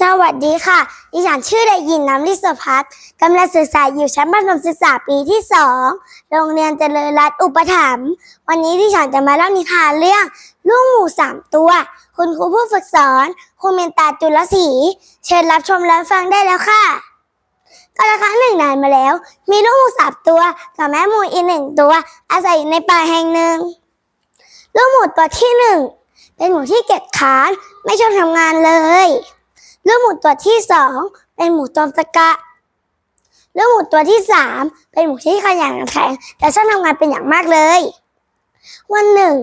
สวัสดีค่ะ ดิฉันชื่อเด็กหญิงน้ำลิศพัฒน์กำลังศึกษาอยู่ชั้นมัธยมศึกษาปีที่สอง โรงเรียนเจริญรัตน์อุปถัมภ์ วันนี้ดิฉันจะมาเล่านิทานเรื่องลูกหมูสามตัว คุณครูผู้ฝึกสอนคุณเมนตาจุลศรี เชิญรับชมและฟังได้แล้วค่ะก็ละครั้งหนึ่งนานมาแล้ว มีลูกหมูสามตัวกับแม่หมูอีกหนึ่งตัว อาศัยอยู่ในป่าแห่งหนึ่ง ลูกหมูตัวที่หนึ่งเป็นหมูที่เกียจค้านไม่ชอบทำงานเลย ลูกหมูตัวที่สองเป็นหมูจอมตะกะลูกหมูตัวที่สามเป็นหมูที่ขยันขันแข็งแต่ชอบทำงานเป็นอย่างมากเลย วันหนึ่ง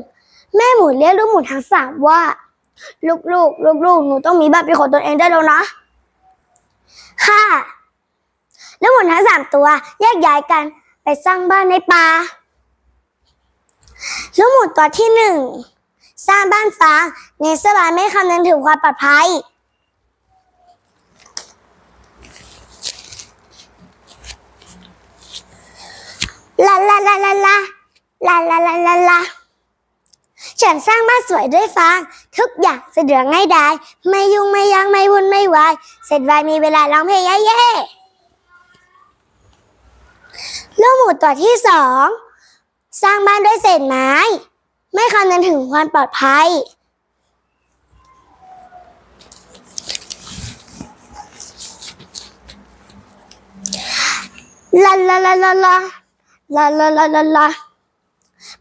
แม่หมูเรียกลูกหมูทั้งสามว่า ลูกลูกลูกลูกๆหนูต้องมีบ้านเป็นของตัวเองได้แล้วนะ ค่ะลูกหมูทั้งสามตัวแยกย้ายกันไปสร้างบ้านในป่าลูกหมูตัวที่หนึ่งสร้างบ้านฟางในสบายไม่คำนึงถึงความปลอดภัย ลาลาลาลาลาลาลาลาลาลาฉันสร้างบ้านสวยด้วยฟาง ทุกอย่างสะดวกง่ายดายไม่ยุ่งไม่ยั้งไม่วุ่นไม่วายเสร็จไวมีเวลาร้องเพลงเย่ๆลูกหมูตัวที่สองสร้างบ้านด้วยเศษไม้ ไม่คำนึงถึงความปลอดภัย ลาลาลาลาลา ลาลาลาลาลา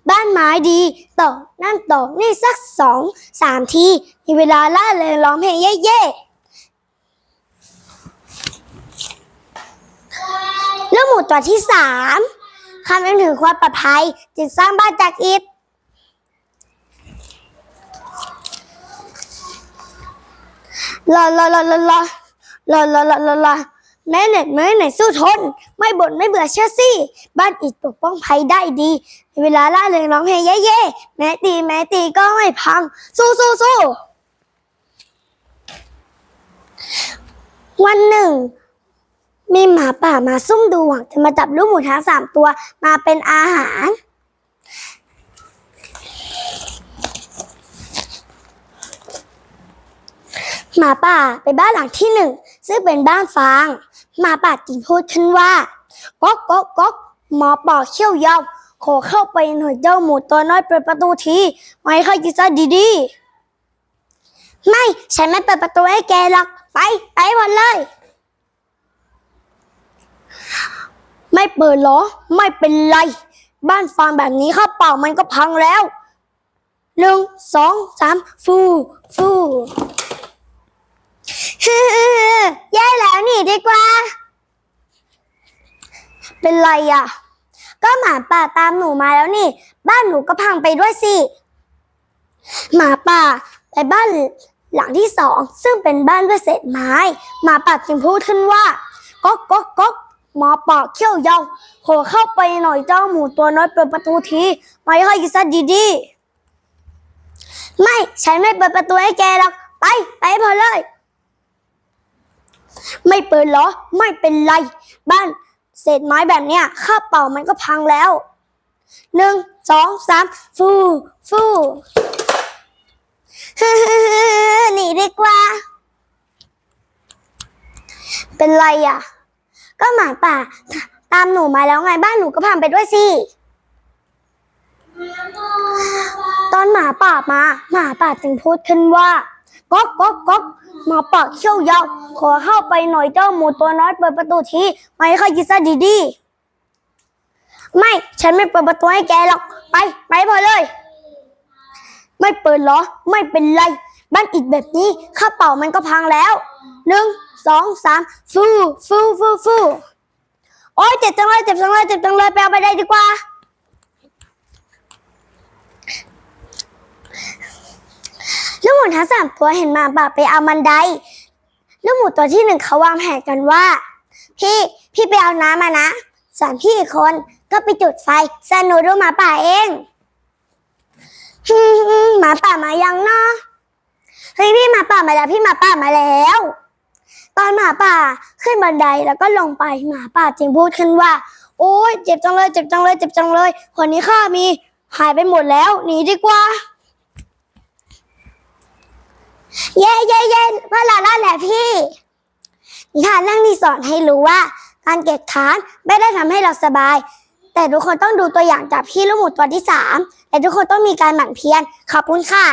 บ้านไม้ดีตอกนั่นตอกนี่สักสองสามที มีเวลาล่าเลยร้องเพลงเย่ๆลูกหมูตัวที่สามคำนึงถึงความปลอดภัยจึงสร้างบ้านจากอิฐลาลาลาลาลาลาลาลาลาลา แม่เหน็ดแม่เหนื่อยสู้ทน ไม่บ่นไม่เบื่อเชื่อสิบ้านอิฐปกป้องภัยได้ดีมีเวลาล่าเริงร้องเพลงเย่ๆแม้ตีแม้ตีก็ไม่พัง สู้สู้สู้วันหนึ่ง มีหมาป่ามาซุ่มดูหวังจะมาจับลูกหมูทั้งสามตัวมาเป็นอาหาร หมาป่าไปบ้านหลังที่หนึ่งซึ่งเป็นบ้านฟาง หมาป่าจึงพูดขึ้นว่าก๊อกก๊อกก๊อกหมอปอกเขี้ยวยาวขอเข้าไปหน่อยเจ้าหมูตัวน้อยเปิดประตูทีไม่ค่อยกินซะดีๆ ไม่ฉันไม่เปิดประตูให้แกหรอก ไปไปหมดเลย ไม่เปิดหรอ ไม่เป็นไร บ้านฟางแบบนี้ข้าเปล่ามันก็พังแล้วหนึ่งสองสามฟูฟู ฮือแย่แล้วหนีดีกว่า เป็นไรอะ ก็หมาป่าตามหนูมาแล้วนี่ บ้านหนูก็พังไปด้วยสิ หมาป่าไปบ้านหลังที่สอง ซึ่งเป็นบ้านด้วยเศษไม้ หมาป่าจึงพูดขึ้นว่าก๊อกก๊อกก๊อกหมาป่าเขี้ยวยาวขอเข้าไปหน่อยเจ้าหมูตัวน้อยเปิดประตูทีไม่ให้กินซะดีๆ ไม่ ฉันไม่เปิดประตูให้แกหรอก ไป ไปพอเลย ไม่เปิดเหรอไม่เป็นไร บ้านเศษไม้แบบเนี้ยข้าเปล่ามันก็พังแล้วหนึ่งสองสามฟูฟูหนีดีกว่า เป็นไรอะ ก็หมาป่า ตามหนูมาแล้วไงบ้านหนูก็พังไปด้วยสิตอนหมาป่ามา หมาป่าจึงพูดขึ้นว่า ก๊อกก๊อกก๊อกหมาป่าเขี้ยวยาวขอเข้าไปหน่อยเจ้าหมูตัวน้อยเปิดประตูทีไม่ค่อยกินซะดีๆไม่ฉันไม่เปิดประตูให้แกหรอก ไป ไปพอเลย ไม่เปิดเหรอ ไม่เป็นไร บ้านอิฐแบบนี้ข้าเปล่ามันก็พังแล้วหนึ่งสองสามฟูฟูฟูฟูโอ๊ยเจ็บจังเลยเจ็บจังเลยเจ็บจังเลยไปเอาไปได้ดีกว่า ลูกหมูทั้งสามตัวเห็นหมาป่าไปเอามันไดลูกหมูตัวที่หนึ่งเขาวางแผนกันว่า พี่พี่ไปเอาน้ำมานะส่วนพี่อีกคนก็ไปจุดไฟสนุดูหมาป่าเองฮึหมาป่ามายังเนาะเฮ้ยพี่หมาป่ามาแล้วพี่หมาป่ามาแล้ว ตอนหมาป่าขึ้นบันไดแล้วก็ลงไปหมาป่าจึงพูดขึ้นว่า โอ๊ยเจ็บจังเลยเจ็บจังเลยเจ็บจังเลยคนนี้ข้ามีหายไปหมดแล้วหนีดีกว่า เย้เย้เย้เมื่อเรารอดแหละพี่นิทานเรื่องนี้สอนให้รู้ว่า การเก็บขานไม่ได้ทำให้เราสบาย แต่ทุกคนต้องดูตัวอย่างจากพี่ลูกหมูตัวที่สามและทุกคนต้องมีการหมั่นเพียรขอบคุณค่ะ